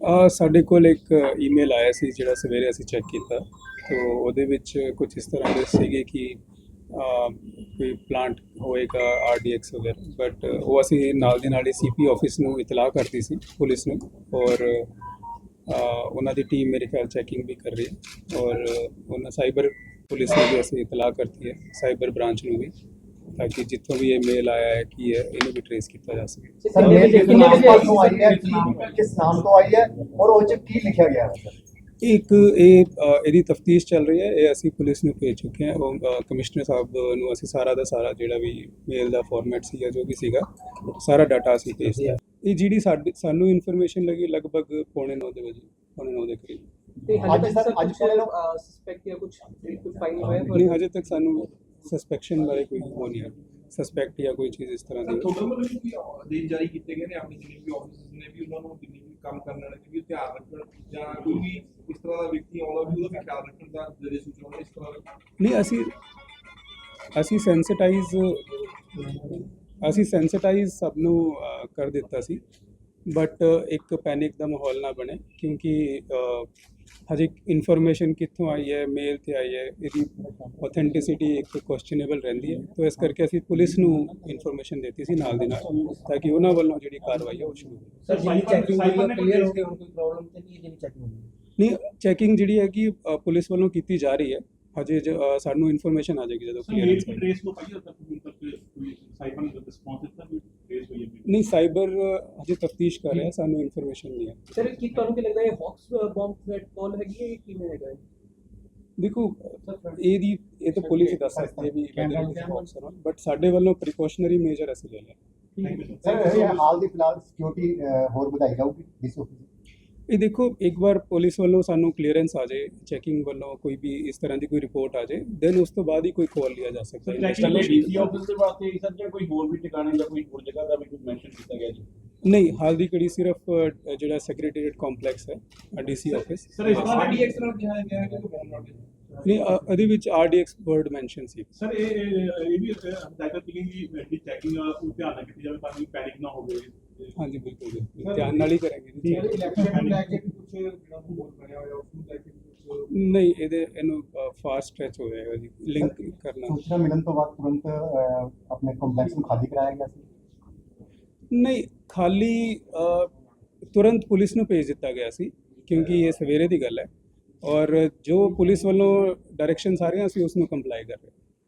ਆ ਸਾਡੇ ਕੋਲ ਇੱਕ ਈਮੇਲ ਆਇਆ ਸੀ ਜਿਹੜਾ ਸਵੇਰੇ ਅਸੀਂ ਚੈੱਕ ਕੀਤਾ। ਤੋ ਉਹਦੇ ਵਿੱਚ ਕੁਝ ਇਸ ਤਰ੍ਹਾਂ ਦੇ ਸੀਗੇ ਕਿ ਕੋਈ ਪਲਾਂਟ ਹੋਏਗਾ ਆਰਡੀਐਕਸ ਵਗੈਰਾ। ਬਟ ਉਹ ਅਸੀਂ ਨਾਲ ਦੀ ਨਾਲ ਹੀ ਸੀਪੀ ਆਫਿਸ ਨੂੰ ਇਤਲਾਹ ਕਰਤੀ ਸੀ, ਪੁਲਿਸ ਨੂੰ। ਔਰ ਉਹਨਾਂ ਦੀ ਟੀਮ ਮੇਰੇ ਖਿਆਲ ਚੈਕਿੰਗ ਵੀ ਕਰ ਰਹੀ ਹੈ। ਔਰ ਉਹਨਾਂ ਸਾਈਬਰ ਪੁਲਿਸ ਨੂੰ ਵੀ ਅਸੀਂ ਇਤਲਾਹ ਕਰਤੀ ਹੈ ਸਾਈਬਰ ਬ੍ਰਾਂਚ ਨੂੰ ਵੀ। ਤਾਂ ਕਿ ਜਿੱਥੋਂ ਵੀ ਇਹ ਮੇਲ ਆਇਆ ਹੈ ਕੀ ਹੈ ਇਹਨੂੰ ਵੀ ਟਰੇਸ ਕੀਤਾ ਜਾ ਸਕੇ। ਸਰ ਮੇਲ ਕਿਸ ਨਾਮ ਤੋਂ ਆਈ ਹੈ ਕੀ- ਕਿਸ ਨਾਮ ਤੋਂ ਆਈ ਹੈ ਔਰ ਉਹ ਚ ਕੀ ਲਿਖਿਆ ਗਿਆ ਹੈ? ਇੱਕ ਇਹ ਇਹਦੀ ਤਫਤੀਸ਼ ਚੱਲ ਰਹੀ ਹੈ ਇਹ ਅਸੀਂ ਪੁਲਿਸ ਨੂੰ ਭੇਜ ਚੁੱਕੇ ਹਾਂ। ਉਹ ਕਮਿਸ਼ਨਰ ਸਾਹਿਬ ਨੂੰ ਅਸੀਂ ਸਾਰਾ ਦਾ ਸਾਰਾ ਜਿਹੜਾ ਵੀ ਮੇਲ ਦਾ ਫਾਰਮੈਟ ਸੀਗਾ ਜੋ ਵੀ ਸੀਗਾ ਸਾਰਾ ਡਾਟਾ ਅਸੀਂ ਭੇਜਿਆ ਇਹ ਜਿਹੜੀ ਸਾਨੂੰ ਇਨਫੋਰਮੇਸ਼ਨ ਲੱਗੀ ਲਗਭਗ ਪੌਣੇ 9 ਦੇ ਵਜੇ ਪੌਣੇ 9 ਦੇ ਕਰੀਬ। ਤੇ ਅੱਜ ਹਜੇ ਸਰ- ਤੱਕ ਸਸਪੈਕਟ ਜਾਂ ਕੁਝ ਕੁਝ ਫਾਈਨ ਹੋਇਆ ਨਹੀਂ ਹਜੇ ਤੱਕ ਸਾਨੂੰ ਸਸਪੈਕਸ਼ਨ ਬਾਰੇ ਕੋਈ ਹੋ ਨਹੀਂ ਹੈ। ਸਸਪੈਕਟ ਜਾਂ ਕੋਈ ਚੀਜ਼ ਇਸ ਤਰ੍ਹਾਂ ਦੀ। ਤੁਹਾਡੇ ਵੱਲੋਂ ਵੀ ਕੋਈ ਆਦੇਸ਼ ਜਾਰੀ ਕੀਤੇ ਗਏ ਨੇ? ਆਪਣੇ ਜਿੰਨੇ ਵੀ ਆਫਿਸਰਸ ਨੇ ਵੀ ਉਹਨਾਂ ਨੂੰ ਵੀ ਕੰਮ ਕਰਨ ਵਾਲੇ ਵੀ ਧਿਆਨ ਰੱਖਣ ਜਾਂ ਕੋਈ ਵੀ ਇਸ ਤਰ੍ਹਾਂ ਦਾ ਵਿਅਕਤੀ ਆਉਂਦਾ ਵੀ ਉਹਦਾ ਖਿਆਲ ਰੱਖਣ ਦਾ ਜਿਹੜੇ ਸੂਚਨਾ ਇਸ ਤਰ੍ਹਾਂ ਨਹੀਂ ਅਸੀਂ ਅਸੀਂ ਸੈਂਸਿਟਾਈਜ਼ ਅਸੀਂ ਸੈਂਸਿਟਾਈਜ਼ ਸਭ ਨੂੰ ਕਰ ਦਿੱਤਾ ਸੀ। ਬਟ ਇੱਕ ਪੈਨਿਕ ਦਾ ਮਾਹੌਲ ਨਾ ਬਣੇ ਕਿਉਂਕਿ ਹਜੇ ਇਨਫੋਰਮੇਸ਼ਨ ਕਿੱਥੋਂ ਆਈ ਹੈ ਮੇਲ ਤੇ ਆਈ ਹੈ ਇਹਦੀ ਆਥੈਂਟਿਸਿਟੀ ਇੱਕ ਕੁਐਸਚਨੇਬਲ ਰਹਿੰਦੀ ਹੈ। ਤਾਂ ਇਸ ਕਰਕੇ ਅਸੀਂ ਪੁਲਿਸ ਨੂੰ ਇਨਫੋਰਮੇਸ਼ਨ ਦਿੱਤੀ ਸੀ ਨਾਲ ਦੀ ਨਾਲ ਤਾਂ ਕਿ ਉਹਨਾਂ ਵੱਲੋਂ ਜਿਹੜੀ ਕਾਰਵਾਈ ਹੈ ਉਹ ਸ਼ੁਰੂ ਹੋਵੇ। ਸਰ ਜਿਹੜੀ ਚੈਕਿੰਗ ਹੋਈ ਹੈ ਕਲੀਅਰ ਹੋ ਗਿਆ? ਹੁਣ ਕੋਈ ਪ੍ਰੋਬਲਮ ਤੇ ਨਹੀਂ ਹੈ ਜਿਹੜੀ ਚੈਕਿੰਗ ਹੋਈ ਹੈ। ਨਹੀਂ ਚੈਕਿੰਗ ਜਿਹੜੀ ਹੈ ਕਿ ਪੁਲਿਸ ਵੱਲੋਂ ਕੀਤੀ ਜਾ ਰਹੀ ਹੈ। ਹਜੇ ਸਾਨੂੰ ਇਨਫੋਰਮੇਸ਼ਨ ਆ ਜਾਏਗੀ ਜਦੋਂ ਕਲੀਅਰੈਂਸ ਟ੍ਰੇਸ ਨੂੰ ਪਾਈ ਹੁਣ ਤੱਕ ਕੋਈ ਸਾਈਬਰ ਰਿਸਪੌਂਸ ਦਿੱਤਾ ਕੋਈ ਨਹੀਂ ਸਾਈਬਰ ਹਜੇ ਤਫਤੀਸ਼ ਕਰ ਰਿਹਾ ਸਾਨੂੰ ਇਨਫੋਰਮੇਸ਼ਨ ਨਹੀਂ ਹੈ। ਸਰ ਕੀ ਤੁਹਾਨੂੰ ਕੀ ਲੱਗਦਾ ਹੈ ਹੌਕਸ ਬੰਬ ਥ੍ਰੈਟ ਕਾਲ ਹੈਗੀ ਹੈ ਕਿ ਕਿਵੇਂ ਹੈਗਾ ਹੈ? ਦੇਖੋ ਇਹਦੀ ਇਹ ਤਾਂ ਪੁਲਿਸ ਹੀ ਦੱਸ ਸਕਦੀ ਹੈ। ਵੀ ਬਟ ਸਾਡੇ ਵੱਲੋਂ ਪ੍ਰੀਕਾਸ਼ਨਰੀ ਮੇਜਰ ਅਸੀਂ ਲੈ ਲਿਆ ਸਰ ਇਹ ਹਾਲ ਦੀ ਫਿਲਹਾਲ ਸਿਕਿਉਰਿਟੀ ਹੋਰ ਵਧਾਈ ਜਾਊਗੀ ਡਿਸ ਆਫਿਸ ਇਹ ਦੇਖੋ ਇੱਕ ਵਾਰ ਪੁਲਿਸ ਵੱਲੋਂ ਸਾਨੂੰ ਕਲੀਅਰੈਂਸ ਆ ਜਾਏ ਚੈਕਿੰਗ ਵੱਲੋਂ ਕੋਈ ਵੀ ਇਸ ਤਰ੍ਹਾਂ ਦੀ ਕੋਈ ਰਿਪੋਰਟ ਆ ਜਾਏ ਦੈਨ ਉਸ ਤੋਂ ਬਾਅਦ ਹੀ ਕੋਈ ਕਾਲ ਲਿਆ ਜਾ ਸਕਦਾ ਹੈ। ਡੀਸੀ ਆਫਿਸ ਦੇ ਵਾਸਤੇ ਸਰ ਜਾਂ ਕੋਈ ਹੋਰ ਵੀ ਟਿਕਾਣੇ ਜਾਂ ਕੋਈ ਹੋਰ ਜਗ੍ਹਾ ਦਾ ਵੀ ਕੁਝ ਮੈਂਸ਼ਨ ਕੀਤਾ ਗਿਆ ਜੀ? ਨਹੀਂ ਹਾਲ ਦੀ ਘੜੀ ਸਿਰਫ ਜਿਹੜਾ ਸੈਕਟਰੀਏਟ ਕੰਪਲੈਕਸ ਹੈ ਡੀਸੀ ਆਫਿਸ ਸਰ ਇਸ ਤਰ੍ਹਾਂ ਆਰਡੀਐਕਸ ਨਾਲ ਕਿਹਾ ਗਿਆ ਹੈ ਕਿ ਬੋਨ ਨਾਟ ਨਹੀਂ ਇਹਦੇ ਵਿੱਚ ਆਰਡੀਐਕਸ ਵਰਡ ਮੈਂਸ਼ਨ ਸੀ। ਸਰ ਇਹ ਇਹ ਵੀ ਹਦਾਇਤਾਂ ਸੀਗੀਆਂ ਕਿ ਜਿਹੜੀ ਚੈਕਿੰਗ ਉਹ ਧਿਆਨ ਨਾਲ ਕੀਤੀ ਜਾਵੇ ਤਾਂ ਕਿ ਪੈਨਿਕ ਨਾ ਹੋਵੇ। ਹਾਂਜੀ ਬਿਲਕੁਲ ਬਿਲਕੁਲ। ਧਿਆਨ ਨਾਲ ਹੀ ਕਰਾਂਗੇ ਜੀ। ਇਲੈਕਸ਼ਨ ਨੂੰ ਲੈ ਕੇ ਵੀ ਕੁਝ ਜਿਹੜਾ ਮਾਹੌਲ ਬਣਿਆ ਹੋਇਆ ਉਸ ਨੂੰ ਲੈ ਕੇ ਵੀ ਕੁਝ ਨਹੀਂ ਇਹਦੇ ਇਹਨੂੰ ਫਾਸਟ ਸਟ੍ਰੈਚ ਹੋ ਜਾਏਗਾ ਜੀ। ਲਿੰਕ ਕਰਨਾ। ਸੂਚਨਾ ਮਿਲਣ ਤੋਂ ਬਾਅਦ ਤੁਰੰਤ ਆਪਣੇ ਕੰਪਲੈਕਸ ਨੂੰ ਖਾਲੀ ਕਰਾਇਆ ਗਿਆ ਸੀ? ਨਹੀਂ ਖਾਲੀ ਤੁਰੰਤ ਪੁਲਿਸ ਨੂੰ ਭੇਜ ਦਿੱਤਾ ਗਿਆ ਸੀ ਕਿਉਂਕਿ ਇਹ ਸਵੇਰੇ ਦੀ ਗੱਲ ਹੈ। ਔਰ ਜੋ ਪੁਲਿਸ ਵੱਲੋਂ ਡਾਇਰੈਕਸ਼ਨ ਸਾਰੀਆਂ ਸੀ ਉਸ ਨੂੰ ਕੰਪਲਾਈ ਕਰ ਰਹੇ।